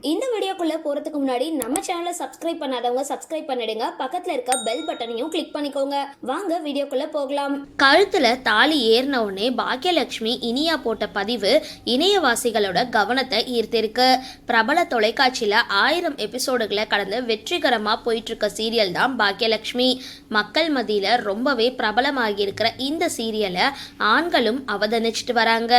இந்த வீடியோக்குள்ளே போறதுக்கு முன்னாடி நம்ம சேனலை சப்ஸ்கிரைப் பண்ணாதவங்க சப்ஸ்கிரைப் பண்ணிடுங்க. பக்கத்தில் இருக்க பெல் பட்டனையும் கிளிக் பண்ணிக்கோங்க. வாங்க வீடியோக்குள்ளே போகலாம். கழுத்தில் தாலி ஏறின உடனே பாக்கியலட்சுமி இனியா போட்ட பதிவு இணையவாசிகளோட கவனத்தை ஈர்த்திருக்கு. பிரபல தொலைக்காட்சியில் ஆயிரம் எபிசோடுகளை கடந்து வெற்றிகரமாக போயிட்டுருக்க சீரியல் தான் பாக்கியலட்சுமி. மக்கள் மதியில் ரொம்பவே பிரபலமாகியிருக்கிற இந்த சீரியலை ஆண்களும் அவதானிச்சிட்டு வராங்க.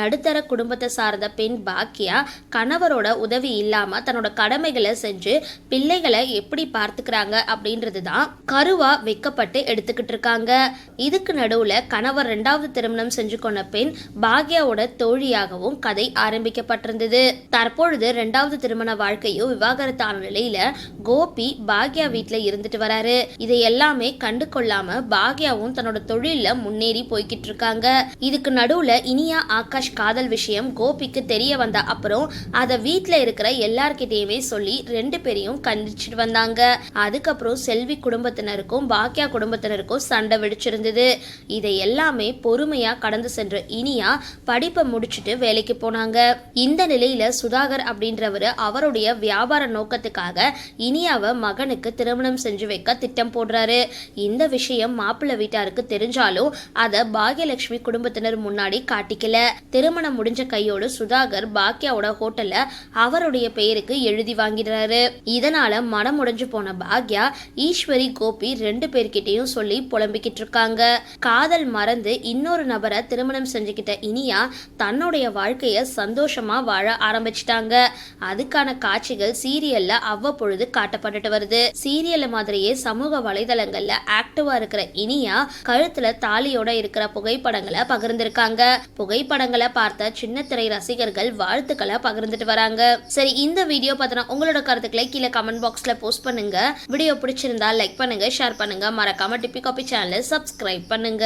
நடுத்தர குடும்பத்தை சார்ந்த பெண் பாக்கியா கணவரோட உதவி இல்லாமல் தன்னோட கடமைகளை செஞ்சு பிள்ளைகளை எப்படி பார்த்துக்கிறாங்க அப்படின்றது தான் கருவா வைக்கப்பட்டு எடுத்துக்கிட்டு இருக்காங்க. இதுக்கு நடுவுல கணவர் ரெண்டாவது திருமணம் செஞ்சு கொண்ட பெண் பாக்யாவோட தோழியாகவும் கதை ஆரம்பிக்கப்பட்டிருந்தது. தற்பொழுது ரெண்டாவது திருமண வாழ்க்கையும் விவாகரத்தான நிலையில கோபி பாக்யா வீட்ல இருந்துட்டு வராரு. இதை எல்லாமே கண்டு கொள்ளாம பாக்யாவும் தன்னோட தொழில முன்னேறி போய்கிட்டு இருக்காங்க. இதுக்கு நடுவுல இனியா ஆகாஷ் காதல் விஷயம் கோபிக்கு தெரிய வந்த அப்புறம் அதை வீட்ல இருக்கிற எல்லார்கிட்டயுமே சொல்லி ரெண்டு பேரையும் கண்டிச்சுட்டு வந்தாங்க. அதுக்கப்புறம் செல்வி குடும்பத்தினருக்கும் பாக்கியா குடும்பத்தினருக்கும் சண்டை வெடிச்சிருந்தது. இதை எல்லாமே பொறுமையா கடந்து சென்ற இனியா படிப்பை முடிச்சுட்டு வேலைக்கு போனாங்க. இந்த நிலையில சுதாகர் அப்படின்றவர் அவருடைய வியாபார நோக்கத்துக்காக இனியாவை மகனுக்கு திருமணம் செஞ்சு வைக்க திட்டம் போடுறாரு. இந்த விஷயம் மாப்பிள்ளை வீட்டாருக்கு தெரிஞ்சாலும் அதை பாகியலட்சுமி குடும்பத்தினர் முன்னாடி காட்டிக்கல. திருமணம் முடிஞ்ச கையோடு சுதாகர் பாக்கியாவோட ஹோட்டல்ல அவருடைய பெயருக்கு எழுதி வாங்கிடுறாரு. இதனால மனம் உடைஞ்சு போன பாக்யா ஈஸ்வரி கோபி ரெண்டு பேர்கிட்டயும் சொல்லி புலம்பிக்கிட்டு இருக்காங்க. காதல் மறந்து இன்னொரு நபரை திருமணம் செஞ்சுக்கிட்ட இனியா தன்னுடைய வாழ்க்கைய சந்தோஷமா வாழ ஆரம்பிச்சிட்டாங்க. அதுக்கான காட்சிகள் சீரியல்ல அவ்வப்பொழுது காட்டப்பட்டுட்டு வருது. சீரியல் மாதிரியே சமூக வலைதளங்கள்ல ஆக்டிவா இருக்கிற இனியா கழுத்துல தாலியோட இருக்கிற புகைப்படங்களை பகிர்ந்திருக்காங்க. புகைப்படங்களை பார்த்த சின்ன திரை ரசிகர்கள் வாழ்த்துக்களை பகிர்ந்துட்டு வராங்க. சரி இந்த வீடியோ வீடியோ பார்த்தனா உங்களோட கருத்துக்களை கீழே கமெண்ட் பாக்ஸ்ல போஸ்ட் பண்ணுங்க. வீடியோ பிடிச்சிருந்தா லைக் பண்ணுங்க ஷேர் பண்ணுங்க. மறக்காம டிப்பி காப்பி சேனலை சப்ஸ்கிரைப் பண்ணுங்க.